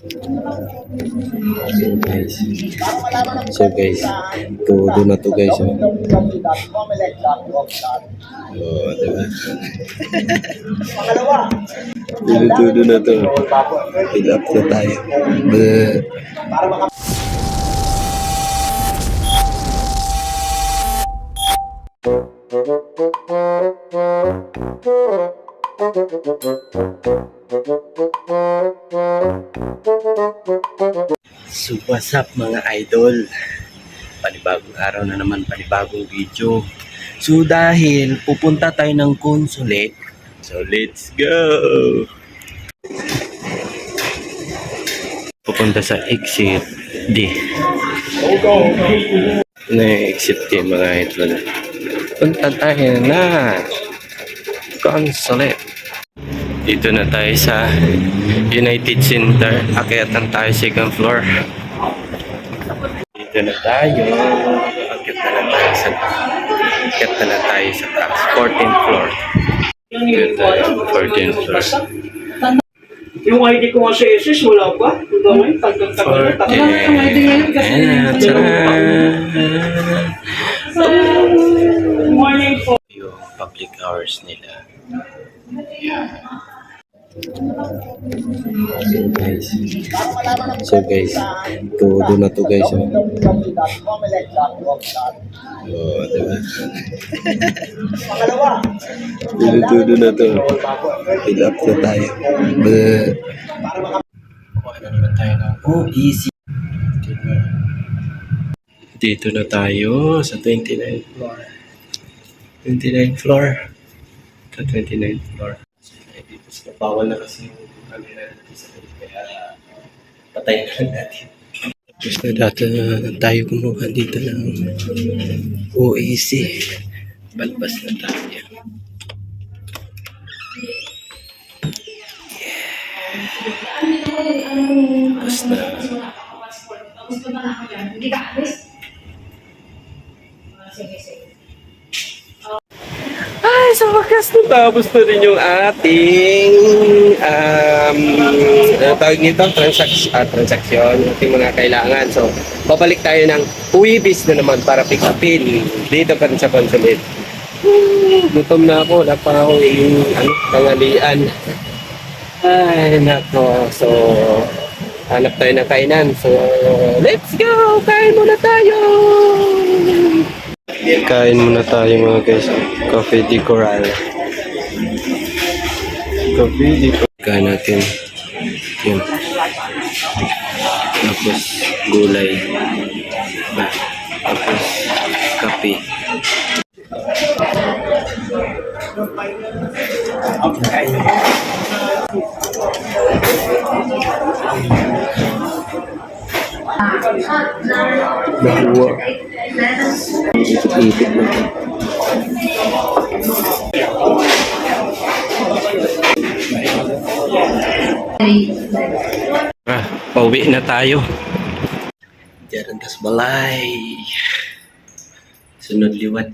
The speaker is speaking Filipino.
So guys, so guys, todo na to guys. Oh, oh diba? Todo na to. Fill up na tayo. Bleh. So what's up mga idol? Panibagong araw na naman, panibagong video. So dahil pupunta tayo ng consulate, so let's go! Pupunta sa exit D. Na exit D mga idol. Punta tayo na consulate. Dito na tayo sa United Center. Akyatan tayo second floor. Dito na tayo. Akyat na lang tayo sa Akyat na lang tayo sa taas. 14th floor. Dito tayo. 14th floor. Yung ID ko nga sa SS, wala pa. Ito ba may pagkagtagal 14th. Ayan. Tcharan! Morning po. Yung public hours nila. So guys, so guys, todo na to guys. Oh, oh diba? Todo na to. Fill up na tayo. Bleh. Kuha na naman tayo ng oh, easy. Dito na tayo sa 29th floor. 29th floor. Sa 29th floor. Bawal na kasi yung camera dito sa kaya patayin na lang natin. Tapos na dati na tayo kumuha dito ng OAC. Balbas na tayo. Yeah. Bas na. Sa wakas natapos na rin yung ating um, ano tawag nito? Transaction, ah, transaksyon, ating mga kailangan. So, babalik tayo ng Uwibis na naman para pick upin dito pa rin sa consulate. Woo, Gutom na ako, wala pa ako yung ano, tangalian. Ay, nako. So, hanap tayo ng kainan. So, let's go! Kain muna tayo! Kain muna tayo mga guys. Coffee di Coral. Coffee di Coral. Kain natin. Yun. Tapos gulay. Ba. Tapos kape. Nakuha. Na. Ah, pauwi na tayo. Diyan tas balay. Sunod liwat.